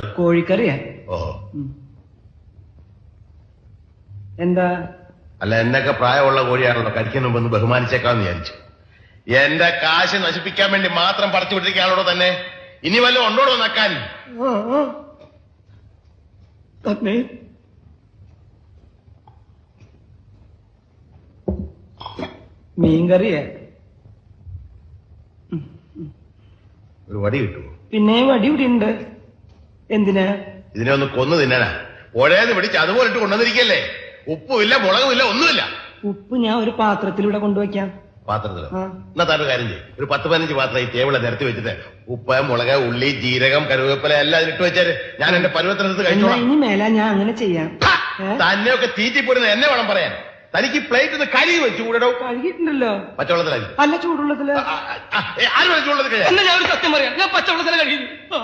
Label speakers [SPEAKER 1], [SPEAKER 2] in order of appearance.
[SPEAKER 1] കോഴിക്കറിയാ.
[SPEAKER 2] ഓ.
[SPEAKER 1] എന്താ?
[SPEAKER 2] അല്ല എന്നൊക്കെ പ്രായമുള്ള കോഴിയാണല്ലോ. കഴിക്കുന്ന മുമ്പ് ബഹുമാനിച്ചേക്കാന്ന് വിചാരിച്ചു. എന്റെ കാശ് നശിപ്പിക്കാൻ വേണ്ടി മാത്രം പറിച്ചു വിട്ടിരിക്കുകയാണോ തന്നെ? ഇനി വല്ല ഉണ്ടോടോ നക്കാൻ?
[SPEAKER 1] മീൻകറിയേ ആ. തന്നെ മീൻകറിയാ.
[SPEAKER 2] ഒരു വടി കിട്ടുമോ?
[SPEAKER 1] പിന്നെ വടി ഇവിടെ ഉണ്ട്. എന്തിനാ?
[SPEAKER 2] ഇതിനെ ഒന്ന് കൊന്നു തിന്നാനാ. പുഴയെന്ന് പിടിച്ച് അതുപോലെ ഇട്ട് കൊണ്ടുവന്നിരിക്കല്ലേ? ഉപ്പുമില്ല മുളകുമില്ല ഒന്നുമില്ല.
[SPEAKER 1] ഉപ്പ് ഞാൻ ഒരു പാത്രത്തിലൂടെ കൊണ്ടുവയ്ക്കാം.
[SPEAKER 2] പാത്രത്തിൽ.
[SPEAKER 1] ആ.
[SPEAKER 2] എന്നാ താൻ ഒരു കാര്യം ചെയ്യും. ഒരു പത്ത് പതിനഞ്ച് പാത്രം ഈ ടേബിളെ നിരത്തി വെച്ചിട്ട് ഉപ്പ് മുളക് ഉള്ളി ജീരകം കരുവേപ്പില എല്ലാം അതിലിട്ട് വെച്ചാൽ ഞാൻ എന്റെ പരുവത്തിനടുത്ത്
[SPEAKER 1] എന്നാ
[SPEAKER 2] കഴിച്ചോളാം
[SPEAKER 1] ഇനി മേല ഞാൻ അങ്ങനെ ചെയ്യാം. ഏ?
[SPEAKER 2] തന്നെയൊക്കെ തീറ്റിപ്പോരുന്ന എന്നെ വേണം പറയാൻ. തനിക്ക് പ്ലേറ്റ് ഒന്ന് കഴുകി വെച്ചു കൂടെ
[SPEAKER 1] കഴുകിയിട്ടുണ്ടല്ലോ.
[SPEAKER 2] പച്ചവെള്ളത്തിലായി
[SPEAKER 1] അല്ല ചൂടുള്ളത്തിൽ
[SPEAKER 2] ആര് വെച്ചുള്ളത് കഴിയാൻ
[SPEAKER 1] എന്നാ ഞാൻ ഒരു സത്യം പറയാം. ഞാൻ പച്ചവെള്ളത്തിലെ ആ, ആ, ആ.